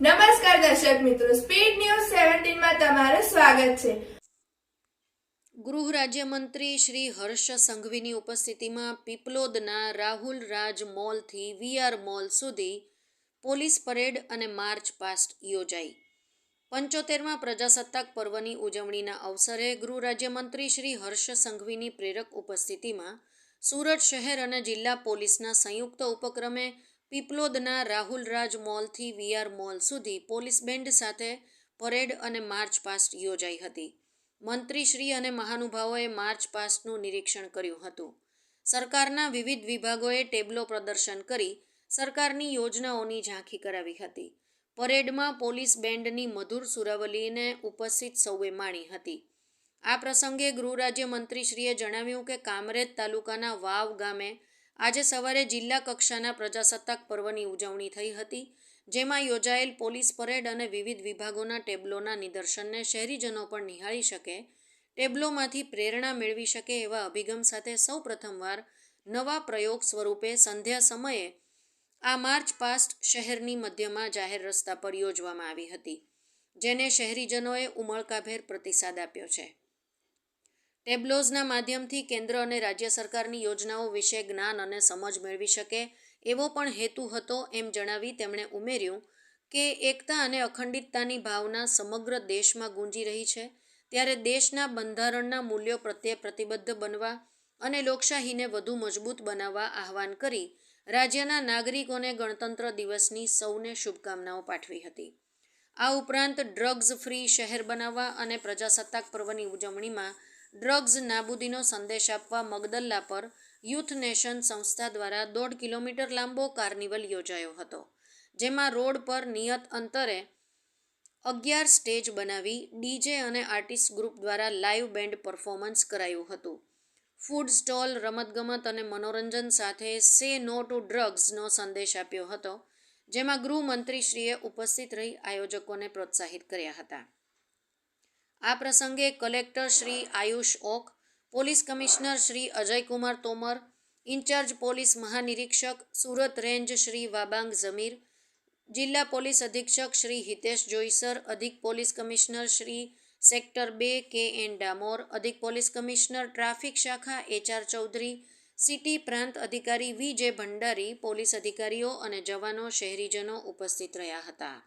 નમસ્કાર દર્શક મિત્રો સ્પીડ ન્યૂઝ સેવન્ટીનમાં તમારું સ્વાગત છે. ગૃહ રાજ્યમંત્રી શ્રી હર્ષ સંઘવીની ઉપસ્થિતિમાં પીપલોદના રાહુલ રાજ મોલથી વીઆર મોલ સુધી પોલીસ પરેડ અને માર્ચ પાસ્ટ યોજાઈ. પંચોતેરમાં પ્રજાસત્તાક પર્વની ઉજવણીના અવસરે ગૃહ રાજ્યમંત્રી શ્રી હર્ષ સંઘવીની પ્રેરક ઉપસ્થિતિમાં સુરત શહેર અને જિલ્લા પોલીસના સંયુક્ત ઉપક્રમે પીપલોદના રાહુલ રાજ મોલથી વીઆર મોલ સુધી પોલીસ બેન્ડ સાથે પરેડ અને માર્ચ પાસ્ટ યોજાઈ હતી. મંત્રીશ્રી અને મહાનુભાવોએ માર્ચ પાસ્ટનું નિરીક્ષણ કર્યું હતું. સરકારના વિવિધ વિભાગોએ ટેબલો પ્રદર્શન કરી સરકારની યોજનાઓની ઝાંખી કરાવી હતી. પરેડમાં પોલીસ બેન્ડની મધુર સુરાવલીને ઉપસ્થિત સૌએ માણી હતી. આ પ્રસંગે ગૃહ રાજ્યમંત્રીશ્રીએ જણાવ્યું કે કામરેજ તાલુકાના વાવ ગામે આજે સવારે જિલ્લા કક્ષાના પ્રજાસત્તાક પર્વની ઉજવણી થઈ હતી, જેમાં યોજાયેલ પોલીસ પરેડ અને વિવિધ વિભાગોના ટેબલોના નિદર્શનને શહેરીજનો પણ નિહાળી શકે, ટેબલોમાંથી પ્રેરણા મેળવી શકે એવા અભિગમ સાથે સૌ પ્રથમવાર નવા પ્રયોગ સ્વરૂપે સંધ્યા સમયે આ માર્ચ પાસ્ટ શહેરની મધ્યમાં જાહેર રસ્તા પર યોજવામાં આવી હતી, જેને શહેરીજનોએ ઉમળકાભેર પ્રતિસાદ આપ્યો છે. ટેબ્લોઝના માધ્યમથી કેન્દ્ર અને રાજ્ય સરકારની યોજનાઓ વિશે જ્ઞાન અને સમજ મેળવી શકે એવો પણ હેતુ હતો એમ જણાવી તેમણે ઉમેર્યું કે એકતા અને અખંડિતતાની ભાવના સમગ્ર દેશમાં ગુંજી રહી છે. ત્યારે દેશના બંધારણના મૂલ્યો પ્રત્યે પ્રતિબદ્ધ બનવા અને લોકશાહીને વધુ મજબૂત બનાવવા આહવાન કરી રાજ્યના નાગરિકોને ગણતંત્ર દિવસની સૌને શુભકામનાઓ પાઠવી હતી. આ ઉપરાંત ડ્રગ્સ ફ્રી શહેર બનાવવા અને પ્રજાસત્તાક પર્વની ઉજવણીમાં ડ્રગ્સ નાબૂદીનો સંદેશ આપવા મગદલ્લા પર યુથ નેશન સંસ્થા દ્વારા દોઢ કિલોમીટર લાંબો કાર્નિવલ યોજાયો હતો, જેમાં રોડ પર નિયત અંતરે અગિયાર સ્ટેજ બનાવી ડીજે અને આર્ટિસ્ટ ગ્રુપ દ્વારા લાઇવ બેન્ડ પરફોર્મન્સ કરાયું હતું. ફૂડ સ્ટોલ, રમતગમત અને મનોરંજન સાથે સે નો ટુ ડ્રગ્સનો સંદેશ આપ્યો હતો, જેમાં ગૃહમંત્રીશ્રીએ ઉપસ્થિત રહી આયોજકોને પ્રોત્સાહિત કર્યા હતા. આ પ્રસંગે collector Shri Ayush Oak, police commissioner Shri Ajaykumar Tomar, incharge police મહાનિરીક્ષક Surat range Shri Wabang Zamir, જિલ્લા પોલીસ અધિક્ષક શ્રી હિતેશ જોઈસર, અધિક પોલીસ કમિશનર શ્રી સેક્ટર બે કે એન ડામોર, અધિક પોલીસ કમિશનર ટ્રાફિક શાખા એચઆર ચૌધરી, સિટી પ્રાંત અધિકારી વી જે ભંડારી, પોલીસ અધિકારીઓ અને જવાનો, શહેરીજનો ઉપસ્થિત રહ્યા હતા.